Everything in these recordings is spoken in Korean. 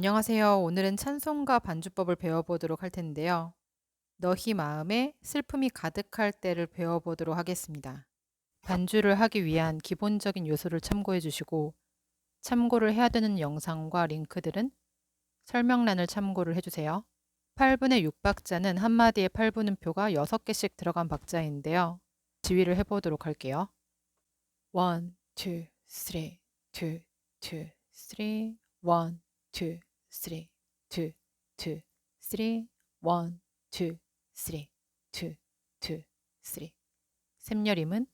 안녕하세요. 오늘은 찬송가 반주법을 배워보도록 할 텐데요. 너희 마음에 슬픔이 가득할 때를 배워보도록 하겠습니다. 반주를 하기 위한 기본적인 요소를 참고해 주시고 참고를 해야 되는 영상과 링크들은 설명란을 참고를 해주세요. 8분의 6박자는 한마디에 8분음표가 6개씩 들어간 박자인데요. 지휘를 해보도록 할게요. 1, 2, 3, 2, 2, 3, 1, two, three, two, two, three. 샘여림은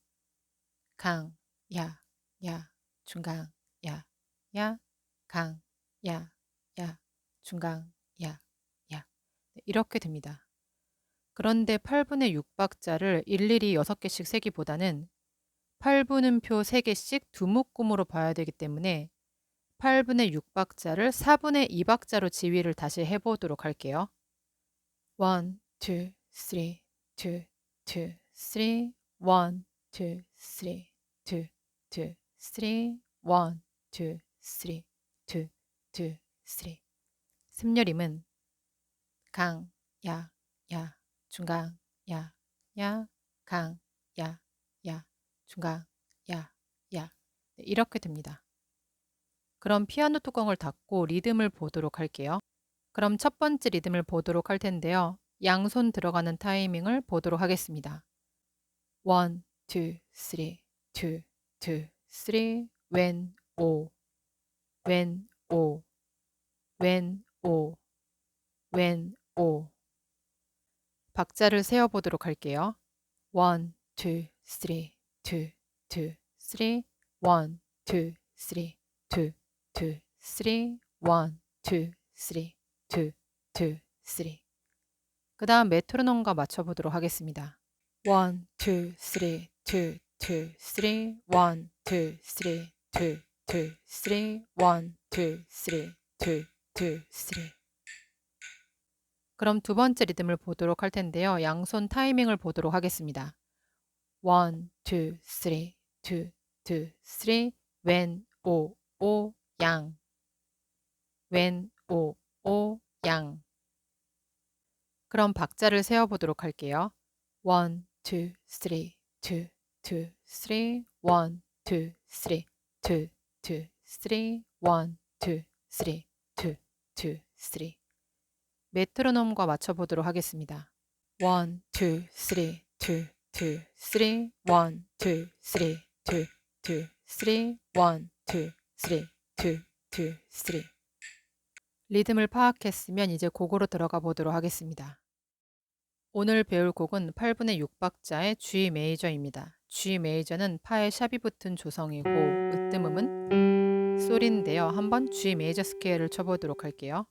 강, 야, 야, 중강, 야, 야, 강, 야, 야, 중강, 야, 야. 네, 이렇게 됩니다. 그런데 8분의 6박자를 일일이 6개씩 세기보다는 8분음표 3개씩 두 묶음으로 봐야 되기 때문에 8분의 6박자를 4분의 2박자로 지휘를 다시 해보도록 할게요. 1, 2, 3, 2, 2, 3, 1, 2, 3, 2, 2, 3, 1, 2, 3, 2, 2, 3. 샘여림은 강, 야, 야, 중강, 야, 야, 강, 야, 야, 중강, 야, 야. 네, 이렇게 됩니다. 그럼 피아노 뚜껑을 닫고 리듬을 보도록 할게요. 그럼 첫 번째 리듬을 보도록 할 텐데요. 양손 들어가는 타이밍을 보도록 하겠습니다. 1, 2, 3, 2, 2, 3, 왼, 오, 왼, 오, 왼, 오, 왼, 오. 박자를 세어보도록 할게요. 1, 2, 3, 2, 2, 3, 1, 2, 3, 2, two, three, one, two, three, two, two, three. 그 다음 메트로놈과 맞춰보도록 하겠습니다. one, two, three, two, two, three, one, two, three, two, two, three, one, two, three, two, two, three. 그럼 두 번째 리듬을 보도록 할 텐데요. 양손 타이밍을 보도록 하겠습니다. one, two, three, two, two, three, 왼, 오, 오, 양, 왼, 오, 오, 양. 그럼 박자를 세어보도록 할게요. 1, 2, 3, 2, 2, 3, 1, 2, 3, 2, 2, 3, 1, 2, 3, 2, 2, 3. 메트로놈과 맞춰보도록 하겠습니다. 1, 2, 3, 2, 2, 3, 1, 2, 3, 2, 2, 3, 1, 2, 3, 2, 2, 3. 리듬을 파악했으면 이제 곡으로 들어가 보도록 하겠습니다. 오늘 배울 곡은 8분의 6박자의 G 메이저입니다. G 메이저는 파에 샵이 붙은 조성이고 으뜸음은 솔인데요. 한번 G 메이저 스케일을 쳐보도록 할게요.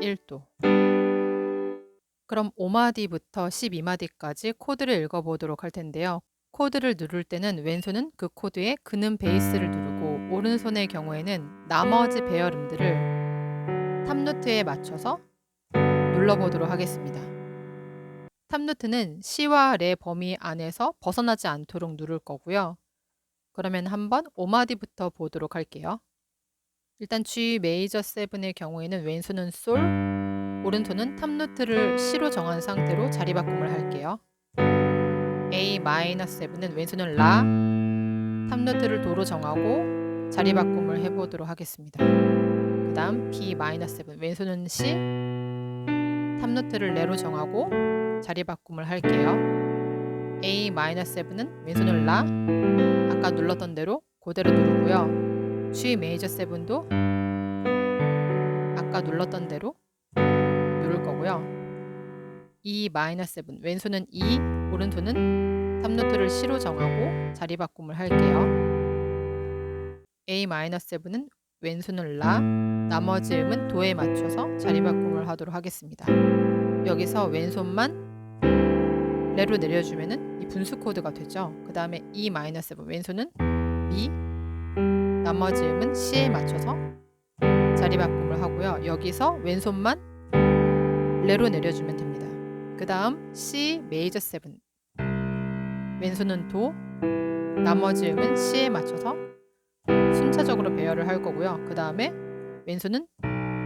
1도. 그럼 5마디부터 12마디까지 코드를 읽어보도록 할 텐데요. 코드를 누를 때는 왼손은 그 코드에 그는 베이스를 누르고 오른손의 경우에는 나머지 배열음들을 탑노트에 맞춰서 눌러보도록 하겠습니다. 탑노트는 C와 레 범위 안에서 벗어나지 않도록 누를 거고요. 그러면 한번 5마디부터 보도록 할게요. 일단 G 메이저 7의 경우에는 왼손은 솔, 오른손은 탑노트를 C로 정한 상태로 자리 바꿈을 할게요. A 마이너 7은 왼손은 라, 탑노트를 도로 정하고 자리 바꿈을 해보도록 하겠습니다. 그 다음 B 마이너 7 왼손은 C, 탑노트를 레로 정하고 자리 바꿈을 할게요. A 마이너 7은 왼손은 라, 아까 눌렀던 대로 그대로 누르고요. G 메이저 7도 아까 눌렀던 대로 누를 거고요. E 마이너 7 왼손은 E 오른손은 탑노트를 C로 정하고 자리 바꿈을 할게요. A 마이너 7은 왼손은 라 나머지 음은 도에 맞춰서 자리 바꿈을 하도록 하겠습니다. 여기서 왼손만 레로 내려주면은 이 분수 코드가 되죠. 그 다음에 E 마이너 7 왼손은 미 나머지 음은 C에 맞춰서 자리 바꿈을 하고요. 여기서 왼손만 레로 내려주면 됩니다. 그 다음 C 메이저 7 왼손은 도 나머지 음은 C에 맞춰서 순차적으로 배열을 할 거고요. 그 다음에 왼손은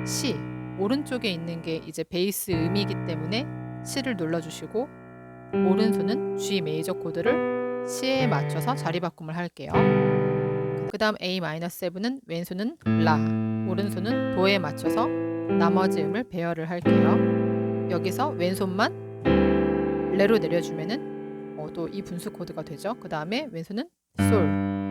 C 오른쪽에 있는 게 이제 베이스 음이기 때문에 C를 눌러주시고 오른손은 G 메이저 코드를 C에 맞춰서 자리 바꿈을 할게요. 그 다음 A-7은 왼손은 라, 오른손은 도에 맞춰서 나머지 음을 배열을 할게요. 여기서 왼손만 레로 내려주면은 어, 또이 분수 코드가 되죠. 그 다음에 왼손은 솔,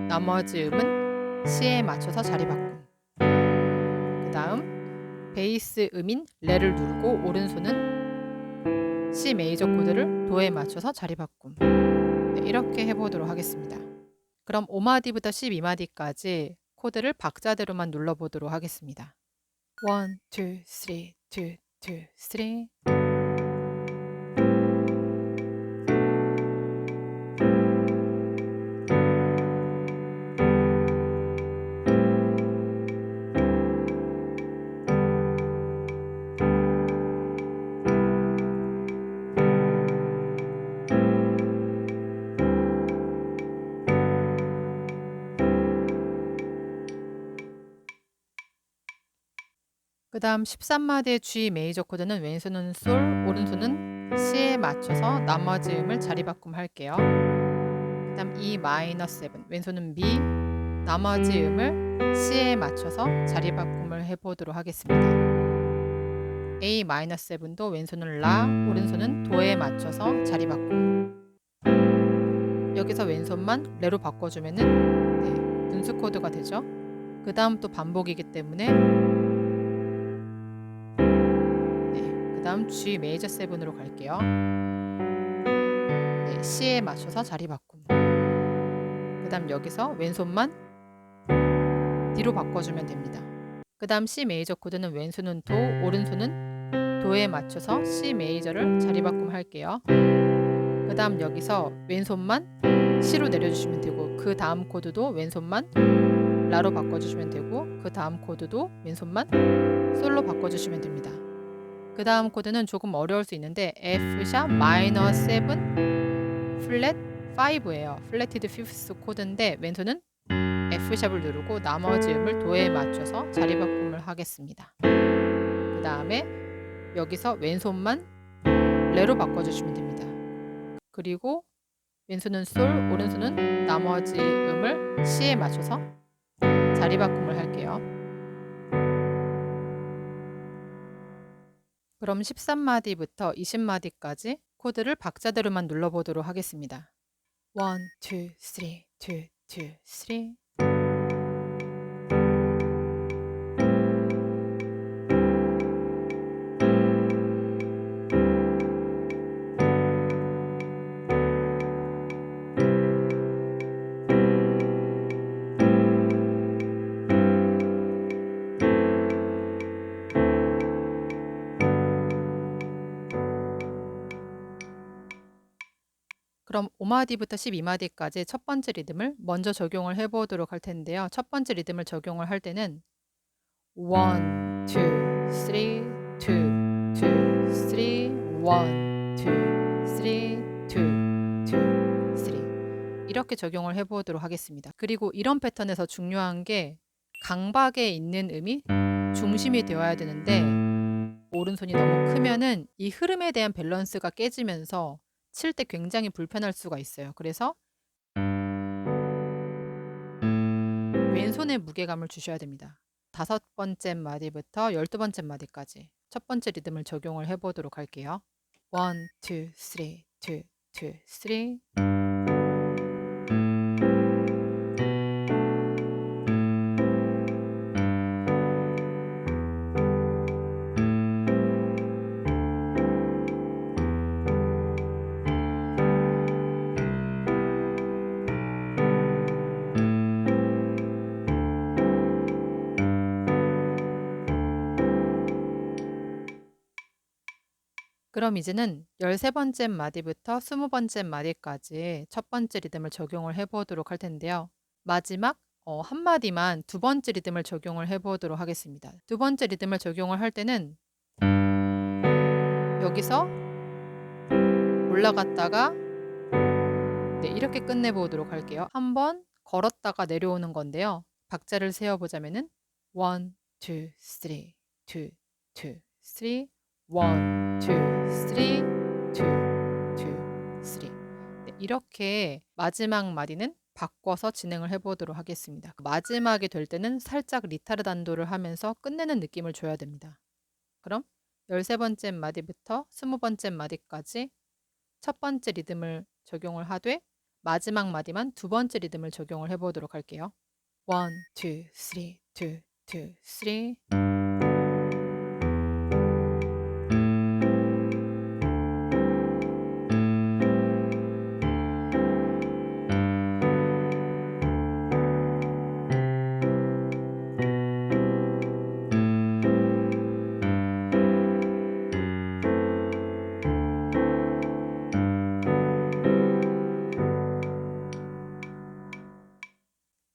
나머지 음은 C에 맞춰서 자리 바꿈. 그 다음 베이스 음인 레를 누르고 오른손은 C 메이저 코드를 도에 맞춰서 자리 바꿈. 네, 이렇게 해보도록 하겠습니다. 그럼 5마디부터 12마디까지 코드를 박자대로만 눌러보도록 하겠습니다. 1, 2, 3, 2, 2, 3 그 다음 13마디의 G 메이저 코드는 왼손은 솔, 오른손은 C에 맞춰서 나머지 음을 자리 바꿈 할게요. 그 다음 E 마이너 7, 왼손은 B, 나머지 음을 C에 맞춰서 자리 바꿈을 해보도록 하겠습니다. A 마이너 7도 왼손은 라, 오른손은 도에 맞춰서 자리 바꿈. 여기서 왼손만 레로 바꿔주면은 네, 분수 코드가 되죠. 그 다음 또 반복이기 때문에 다음 G 메이저 7으로 갈게요. 네, C에 맞춰서 자리 바꿈. 그 다음 여기서 왼손만 D로 바꿔주면 됩니다. 그 다음 C 메이저 코드는 왼손은 도, 오른손은 도에 맞춰서 C 메이저를 자리 바꿈 할게요. 그 다음 여기서 왼손만 C로 내려주시면 되고 그 다음 코드도 왼손만 라로 바꿔주시면 되고 그 다음 코드도 왼손만 솔로 바꿔주시면 됩니다. 그 다음 코드는 조금 어려울 수 있는데 F샵 마이너 7 플랫 5예요. 플래티드 피프스 코드인데 왼손은 F샵을 누르고 나머지 음을 도에 맞춰서 자리 바꿈을 하겠습니다. 그 다음에 여기서 왼손만 레로 바꿔주시면 됩니다. 그리고 왼손은 솔, 오른손은 나머지 음을 C에 맞춰서 자리 바꿈을 할게요. 그럼 13마디부터 20마디까지 코드를 박자대로만 눌러보도록 하겠습니다. 1, 2, 3, 2, 2, 3 그럼 5마디부터 12마디까지 첫 번째 리듬을 먼저 적용을 해 보도록 할 텐데요. 첫 번째 리듬을 적용을 할 때는 1, 2, 3, 2, 2, 3, 1, 2, 3, 2, 2, 3 이렇게 적용을 해보도록 하겠습니다. 그리고 이런 패턴에서 중요한 게 강박에 있는 음이 중심이 되어야 되는데 오른손이 너무 크면은 이 흐름에 대한 밸런스가 깨지면서 칠 때 굉장히 불편할 수가 있어요. 그래서 왼손에 무게감을 주셔야 됩니다. 다섯 번째 마디부터 열두 번째 마디까지 첫 번째 리듬을 적용을 해보도록 할게요. 1, 2, 3, 2, 2, 3 그럼 이제는 13번째 마디부터 20번째 마디까지 첫 번째 리듬을 적용을 해보도록 할 텐데요. 마지막 어, 한 마디만 두 번째 리듬을 적용을 해보도록 하겠습니다. 두 번째 리듬을 적용을 할 때는 여기서 올라갔다가 네, 이렇게 끝내보도록 할게요. 한 번 걸었다가 내려오는 건데요. 박자를 세어보자면은 1, 2, 3, 2, 2, 3, 1, 2, 3, 2, 2, 3 네, 이렇게 마지막 마디는 바꿔서 진행을 해보도록 하겠습니다. 마지막에 될 때는 살짝 리타르 단도를 하면서 끝내는 느낌을 줘야 됩니다. 그럼 13번째 마디부터 20번째 마디까지 첫 번째 리듬을 적용을 하되 마지막 마디만 두 번째 리듬을 적용을 해보도록 할게요. 1, 2, 3, 2, 2, 3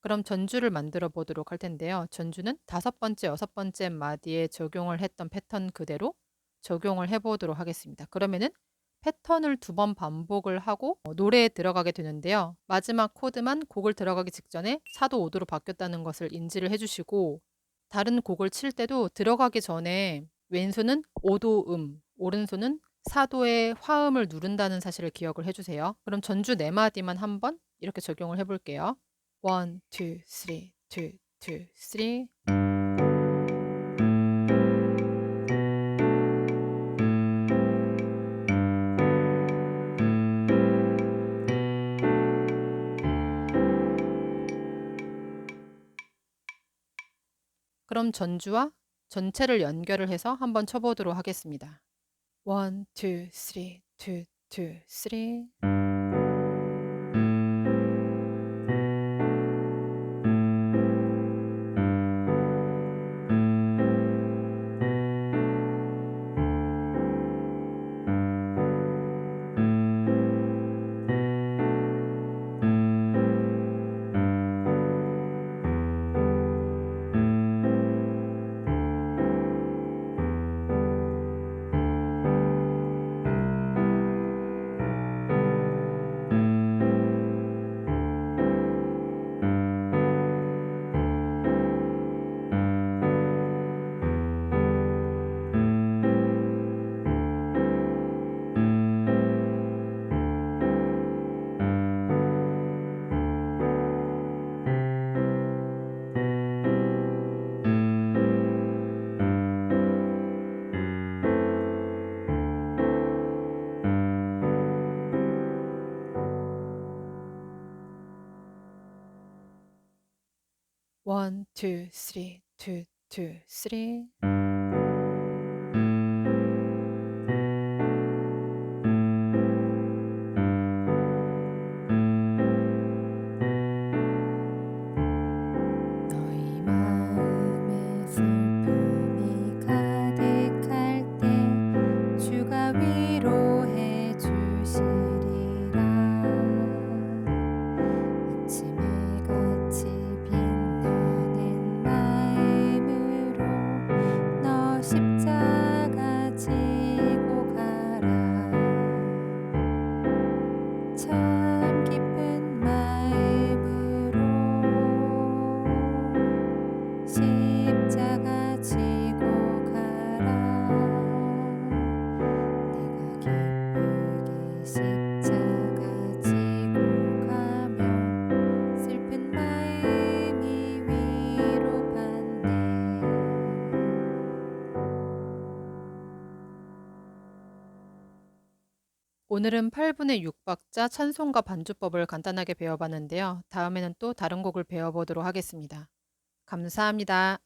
그럼 전주를 만들어 보도록 할 텐데요. 전주는 다섯 번째, 여섯 번째 마디에 적용을 했던 패턴 그대로 적용을 해보도록 하겠습니다. 그러면은 패턴을 두 번 반복을 하고 어, 노래에 들어가게 되는데요. 마지막 코드만 곡을 들어가기 직전에 4도 5도로 바뀌었다는 것을 인지를 해주시고 다른 곡을 칠 때도 들어가기 전에 왼손은 5도 음, 오른손은 4도의 화음을 누른다는 사실을 기억을 해주세요. 그럼 전주 네 마디만 한번 이렇게 적용을 해볼게요. 1, 2, 3, 2, 2, 3 그럼 전주와 전체를 연결을 해서 한번 쳐보도록 하겠습니다. 1, 2, 3, 2, 2, 3 One, two, three, two, two, three. 오늘은 8분의 6박자 찬송가 반주법을 간단하게 배워봤는데요. 다음에는 또 다른 곡을 배워보도록 하겠습니다. 감사합니다.